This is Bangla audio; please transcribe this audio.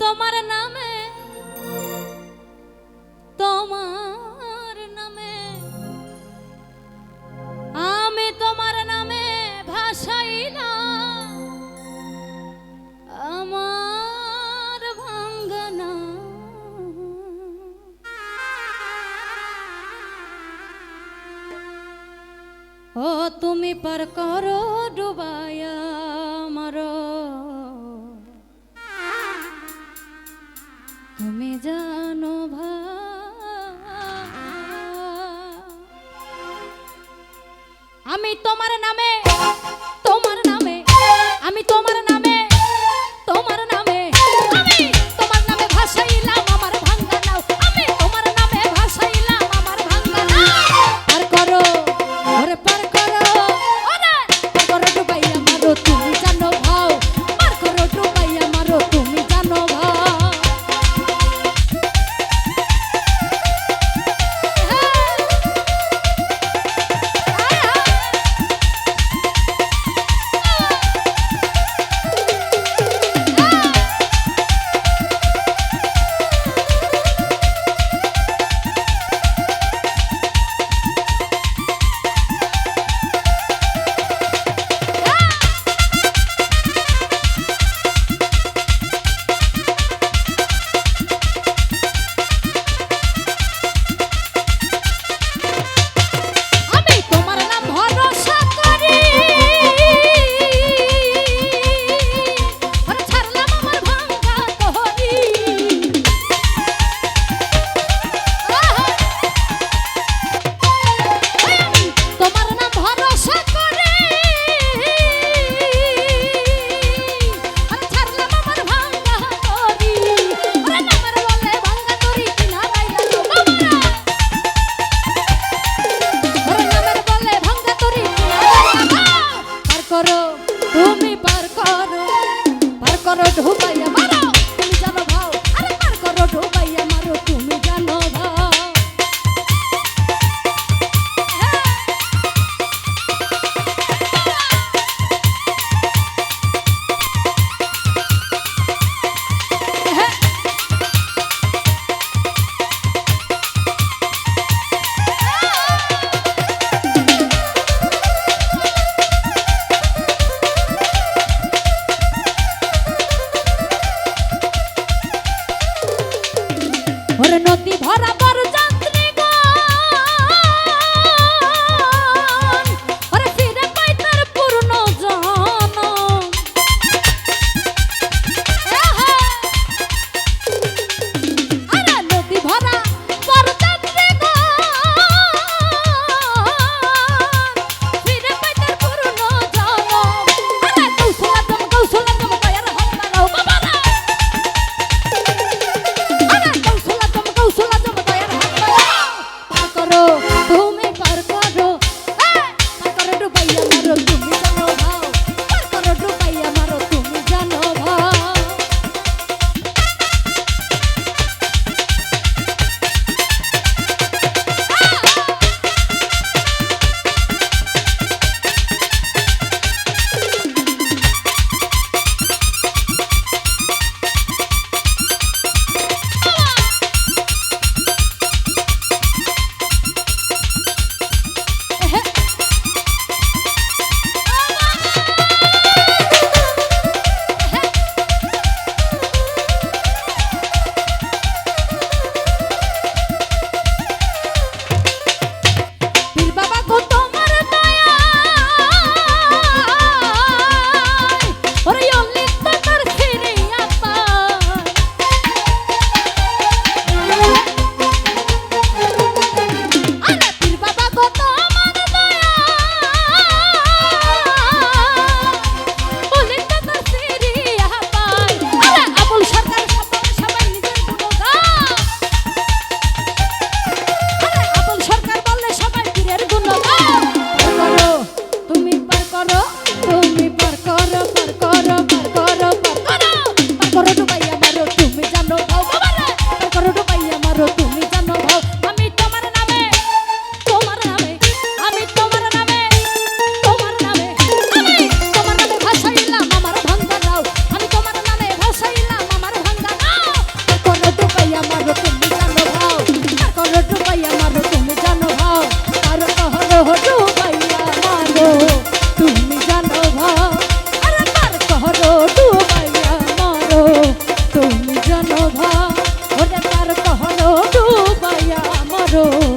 তোমার নামে তোমার নামে। আমি তোমার নামে ভাষাই না আমার ভাঙ্গনা ও তুমি পার করো ডুবায়া আমি তোমার নামে তোমার নামে আমি তোমার নামে নদী ভরা Oh.